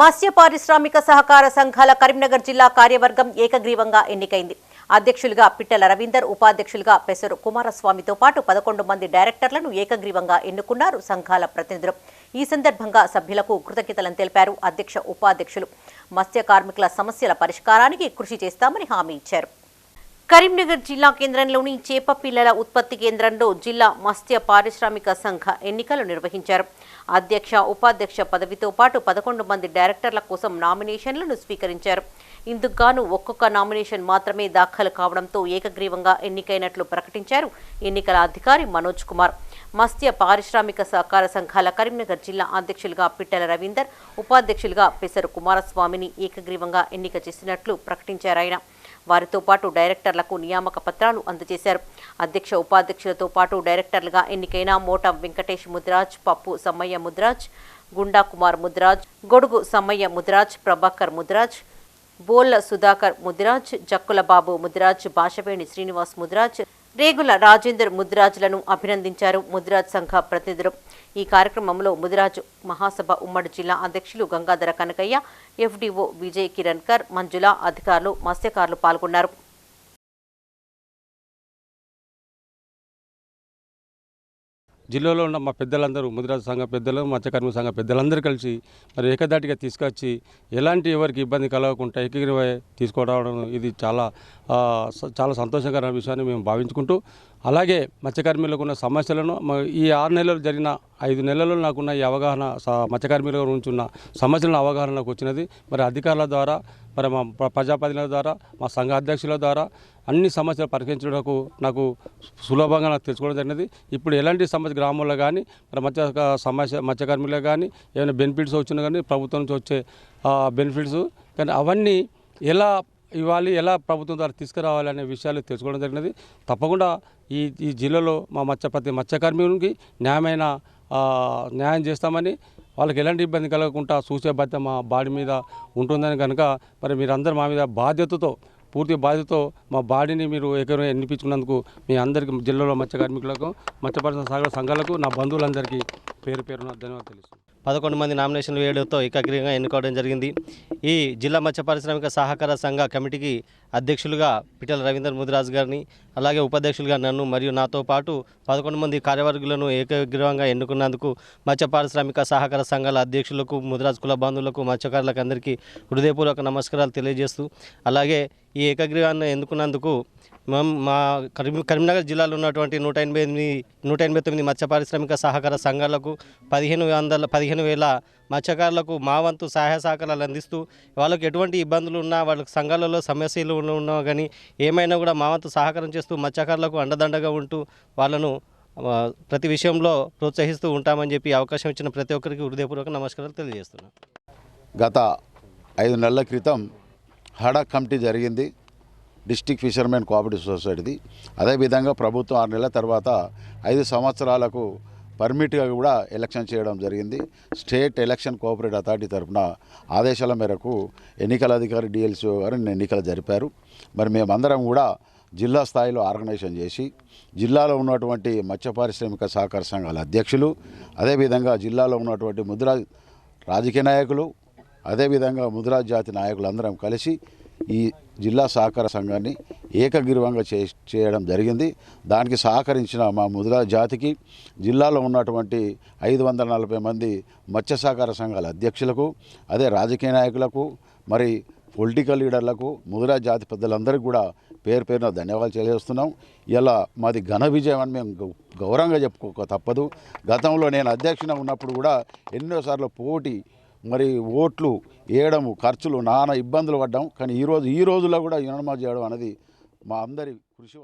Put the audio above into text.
మత్స్య పారిశ్రామిక సహకార సంఘాల కరీంనగర్ జిల్లా కార్యవర్గం ఏకగ్రీవంగా ఎన్నికైంది. అధ్యక్షులుగా పిట్టల రవీందర్ ఉపాధ్యక్షులుగా పెసరు కుమారస్వామితో పాటు పదకొండు మంది డైరెక్టర్లను ఏకగ్రీవంగా ఎన్నుకున్నారు సంఘాల ప్రతినిధులు. ఈ సందర్భంగా సభ్యులకు కృతజ్ఞతలను తెలిపారు అధ్యక్ష ఉపాధ్యక్షులు. మత్స్య కార్మికుల సమస్యల పరిష్కారానికి కృషి చేస్తామని హామీ ఇచ్చారు. కరీంనగర్ జిల్లా కేంద్రంలోని చేప పిల్లల ఉత్పత్తి కేంద్రంలో జిల్లా మత్స్య పారిశ్రామిక సంఘ ఎన్నికలు నిర్వహించారు. అధ్యక్ష ఉపాధ్యక్ష పదవితో పాటు పదకొండు మంది డైరెక్టర్ల కోసం నామినేషన్లను స్వీకరించారు. ఇందుకుగాను ఒక్కొక్క నామినేషన్ మాత్రమే దాఖలు కావడంతో ఏకగ్రీవంగా ఎన్నికైనట్లు ప్రకటించారు ఎన్నికల అధికారి మనోజ్ కుమార్. మత్స్య పారిశ్రామిక సహకార సంఘాల కరీంనగర్ జిల్లా అధ్యక్షులుగా పిట్టల రవీందర్ ఉపాధ్యక్షులుగా పెసరు కుమారస్వామిని ఏకగ్రీవంగా ఎన్నిక చేసినట్లు ప్రకటించారు ఆయన. వారితో పాటు డైరెక్టర్లకు నియామక పత్రాలు అందజేశారు. అధ్యక్ష ఉపాధ్యక్షులతో పాటు డైరెక్టర్లుగా ఎన్నికైన మోటం వెంకటేష్ ముద్రాజ్ పప్పు సమ్మయ్య ముద్రాజ్ గుండా కుమార్ ముద్రాజ్ గొడుగు సమ్మయ్య ముద్రాజ్ ప్రభాకర్ ముద్రాజ్ బోల్ల సుధాకర్ ముదిరాజ్ జక్కుల బాబు ముదిరాజ్ భాషవేణి శ్రీనివాస్ ముదిరాజ్ రేగుల రాజేందర్ ముద్రాజులను అభినందించారు ముదిరాజ్ సంఘ ప్రతినిధులు. ఈ కార్యక్రమంలో ముదిరాజ్ మహాసభ ఉమ్మడి జిల్లా అధ్యక్షులు గంగాధర కనకయ్య ఎఫ్డీఓ విజయ్ కిరణ్కర్ మంజుల అధికారులు మత్స్యకారులు పాల్గొన్నారు. జిల్లాలో ఉన్న మా పెద్దలందరూ ముదిరాజు సంఘ పెద్దలు మత్స్యకర్మ సంఘ పెద్దలందరూ కలిసి మరి ఏకదాటిగా తీసుకొచ్చి ఎలాంటి ఎవరికి ఇబ్బంది కలగకుండా ఏకగ్రీవ తీసుకోవడం ఇది చాలా చాలా సంతోషకరమైన విషయాన్ని మేము భావించుకుంటూ అలాగే మత్స్యకార్మికులకు ఉన్న సమస్యలను ఈ ఆరు నెలలు జరిగిన ఐదు నెలల్లో నాకున్న ఈ అవగాహన స- గురించి ఉన్న సమస్యలను అవగాహన నాకు వచ్చినది. మరి అధికారుల ద్వారా మరి మా ప్ర- ప్రజాప్రతినిధుల ద్వారా మా సంఘ అధ్యక్షుల ద్వారా అన్ని సమస్యలు పరిష్కరించడానికి నాకు సులభంగా నాకు తెలుసుకోవడం జరిగినది. ఇప్పుడు ఎలాంటి సమస్య గ్రామంలో కానీ మరి మత్స్య సమస్య మత్స్యకార్మికులకు కానీ ఏమైనా బెనిఫిట్స్ వచ్చినా కానీ ప్రభుత్వం నుంచి వచ్చే బెనిఫిట్స్. కానీ అవన్నీ ఎలా ఇవ్వాలి ఎలా ప్రభుత్వం ద్వారా తీసుకురావాలి అనే విషయాలు తెలుసుకోవడం జరిగినది. తప్పకుండా ఈ ఈ జిల్లాలో మా మత్స్య ప్రతి మత్స్యకార్మికునికి న్యాయమైన న్యాయం చేస్తామని వాళ్ళకి ఎలాంటి ఇబ్బంది కలగకుండా చూసే బాధ్యత మా బాడీ మీద ఉంటుందని కనుక మరి మీరందరూ మా మీద బాధ్యతతో పూర్తి బాధ్యతతో మా బాడీని మీరు ఎక్కడ ఎన్నిపించుకున్నందుకు మీ అందరికీ జిల్లాలో మత్స్య కార్మికులకు మత్స్యపరిశ్రమ సాగర సంఘాలకు నా బంధువులందరికీ పేరు పేరున ధన్యవాదాలు తెలుసు పదకొండు మంది నామినేషన్లు వేయడంతో ఏకగ్రీవంగా ఎన్నుకోవడం జరిగింది. ఈ జిల్లా మత్స్య పారిశ్రామిక సహకార సంఘ కమిటీకి అధ్యక్షులుగా పిటల రవీందర్ ముదిరాజ్ గారిని అలాగే ఉపాధ్యక్షులుగా నన్ను మరియు నాతో పాటు పదకొండు మంది కార్యవర్గులను ఏకగ్రీవంగా ఎన్నుకున్నందుకు మత్స్య పారిశ్రామిక సహకార సంఘాల అధ్యక్షులకు ముదిరాజ్ కుల బంధువులకు మత్స్యకారులకు అందరికీ హృదయపూర్వక నమస్కారాలు తెలియజేస్తూ అలాగే ఈ ఏకగ్రీవాన్ని ఎన్నుకున్నందుకు మేము మా కరీం కరీంనగర్ జిల్లాలో ఉన్నటువంటి నూట ఎనభై ఎనిమిది నూట ఎనభై తొమ్మిది మత్స్య పారిశ్రామిక సహకార సంఘాలకు పదిహేను వందల పదిహేను వేల మత్స్యకారులకు మా వంతు సహాయ సహకారాలు అందిస్తూ వాళ్ళకి ఎటువంటి ఇబ్బందులు ఉన్నా వాళ్ళకి సంఘాలలో సమస్యలు ఉన్నా కానీ ఏమైనా కూడా మా వంతు సహకారం చేస్తూ మత్స్యకారులకు అండదండగా ఉంటూ వాళ్ళను ప్రతి విషయంలో ప్రోత్సహిస్తూ ఉంటామని చెప్పి అవకాశం ఇచ్చిన ప్రతి ఒక్కరికి హృదయపూర్వక నమస్కారాలు తెలియజేస్తున్నాను గత ఐదు నెలల క్రితం హడా కమిటీ జరిగింది. డిస్టిక్ ఫిషర్మెన్ కోఆపరేటివ్ సొసైటీది. అదేవిధంగా ప్రభుత్వం ఆరు నెలల తర్వాత ఐదు సంవత్సరాలకు పర్మిట్గా కూడా ఎలక్షన్ చేయడం జరిగింది. స్టేట్ ఎలక్షన్ కోఆపరేటివ్ అథారిటీ తరఫున ఆదేశాల మేరకు ఎన్నికల అధికారి డిఎల్సీ గారు ఎన్నికలు జరిపారు. మరి మేమందరం కూడా జిల్లా స్థాయిలో ఆర్గనైజేషన్ చేసి జిల్లాలో ఉన్నటువంటి మత్స్య పారిశ్రామిక సహకార సంఘాల అధ్యక్షులు అదేవిధంగా జిల్లాలో ఉన్నటువంటి ముద్రా రాజకీయ నాయకులు అదేవిధంగా ముద్రా జాతి నాయకులందరం కలిసి ఈ జిల్లా సహకార సంఘాన్ని ఏకగ్రీవంగా చే చేయడం జరిగింది. దానికి సహకరించిన మా ముద్రా జాతికి జిల్లాలో ఉన్నటువంటి ఐదు వందల నలభై మంది మత్స్య సహకార సంఘాల అధ్యక్షులకు అదే రాజకీయ నాయకులకు మరి పొలిటికల్ లీడర్లకు ముదిరా జాతి పెద్దలందరికీ కూడా పేరు పేరున ధన్యవాదాలు తెలియజేస్తున్నాం. ఇలా మాది ఘన విజయం అని మేము గౌ- గౌరవంగా చెప్పుకోక తప్పదు. గతంలో నేను అధ్యక్షున ఉన్నప్పుడు కూడా ఎన్నోసార్లు పోటీ మరి ఓట్లు వేయడము ఖర్చులు నానా ఇబ్బందులు పడ్డాం. కానీ ఈరోజు ఈ రోజుల్లో కూడా యునమా చేయడం అనేది మా అందరి కృషి